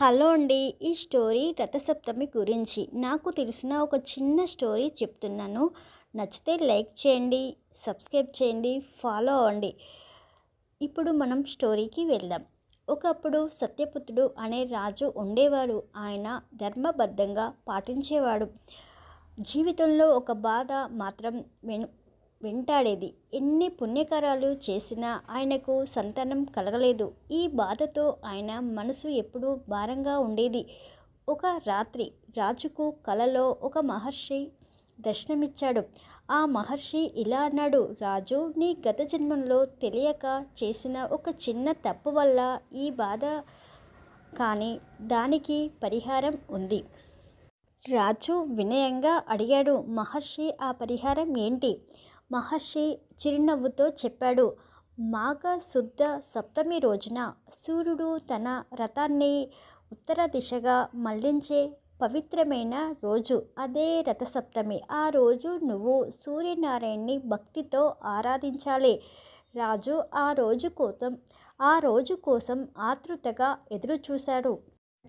Hello అండి ఈ story Rathasaptami గురించి. నాకు తెలిసిన ఒక చిన్న స్టోరీ చెప్తున్నాను. నచ్చితే లైక్ చేయండి సబ్స్క్రైబ్ చేయండి ఫాలో అవ్వండి. ఇప్పుడు మనం స్టోరీకి వెళ్దాం. ఒకప్పుడు సత్యపుత్రుడు అనే రాజు ఉండేవాడు. ఆయన ధర్మబద్ధంగా పాటించేవాడు. జీవితంలో ఒక బాధ మాత్రం వెంటాడేది. ఎన్ని పుణ్యకారాలు చేసినా ఆయనకు సంతానం కలగలేదు. ఈ బాధతో ఆయన మనసు ఎప్పుడూ భారంగా ఉండేది. ఒక రాత్రి రాజుకు కలలో ఒక మహర్షి దర్శనమిచ్చాడు. ఆ మహర్షి ఇలా అన్నాడు రాజు నీ గత జన్మంలో తెలియక చేసిన ఒక చిన్న తప్పు వల్ల ఈ బాధ కానీ దానికి పరిహారం ఉంది. రాజు వినయంగా అడిగాడు మహర్షి ఆ పరిహారం ఏంటి? మహర్షి చిరునవ్వుతో చెప్పాడు మాఘ శుద్ధ సప్తమి రోజున సూర్యుడు తన రథాన్ని ఉత్తర దిశగా మళ్ళించే పవిత్రమైన రోజు. అదే రథసప్తమి. ఆ రోజు నువ్వు సూర్యనారాయణ్ణి భక్తితో ఆరాధించాలి. రాజు ఆ రోజు కోసం ఆ రోజు కోసం ఆతృతగా ఎదురుచూశాడు.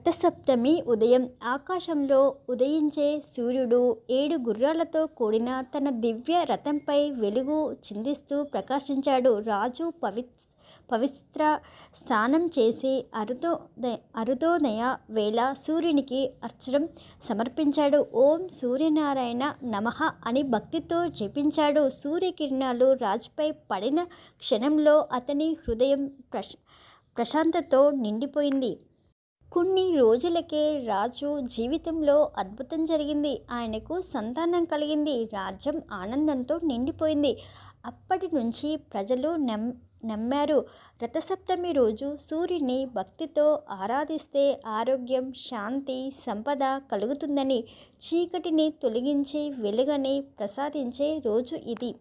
రథసప్తమి ఉదయం ఆకాశంలో ఉదయించే సూర్యుడు ఏడు గుర్రాలతో కూడిన తన దివ్య రథంపై వెలుగు చిందిస్తూ ప్రకాశించాడు. రాజు పవిత్ పవిత్ర స్నానం చేసి అరుదోదయ అరుదోదయ వేళ సూర్యునికి అర్చనం సమర్పించాడు. ఓం సూర్యనారాయణ నమః అని భక్తితో జపించాడు. సూర్యకిరణాలు రాజుపై పడిన క్షణంలో అతని హృదయం ప్రశ ప్రశాంతతో నిండిపోయింది. కొన్ని రోజులకే రాజు జీవితంలో అద్భుతం జరిగింది. ఆయనకు సంతానం కలిగింది. రాజ్యం ఆనందంతో నిండిపోయింది. అప్పటి నుంచి ప్రజలు నమ్ నమ్మారు. రథసప్తమి రోజు సూర్యుని భక్తితో ఆరాధిస్తే ఆరోగ్యం శాంతి సంపద కలుగుతుందని చీకటిని తొలగించి వెలుగని ప్రసాదించే రోజు ఇది.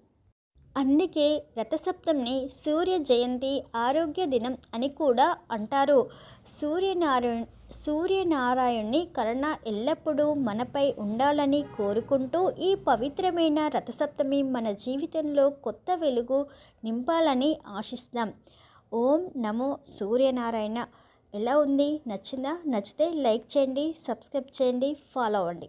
అందుకే రథసప్తమిని సూర్య జయంతి ఆరోగ్య దినం అని కూడా అంటారు. సూర్యనారాయణ సూర్యనారాయణుని కరుణ ఎల్లప్పుడూ మనపై ఉండాలని కోరుకుంటూ ఈ పవిత్రమైన రథసప్తమి మన జీవితంలో కొత్త వెలుగు నింపాలని ఆశిస్తాం. ఓం నమో సూర్యనారాయణ. ఎలా ఉంది? నచ్చిందా? నచ్చితే లైక్ చేయండి సబ్స్క్రైబ్ చేయండి ఫాలో అవ్వండి.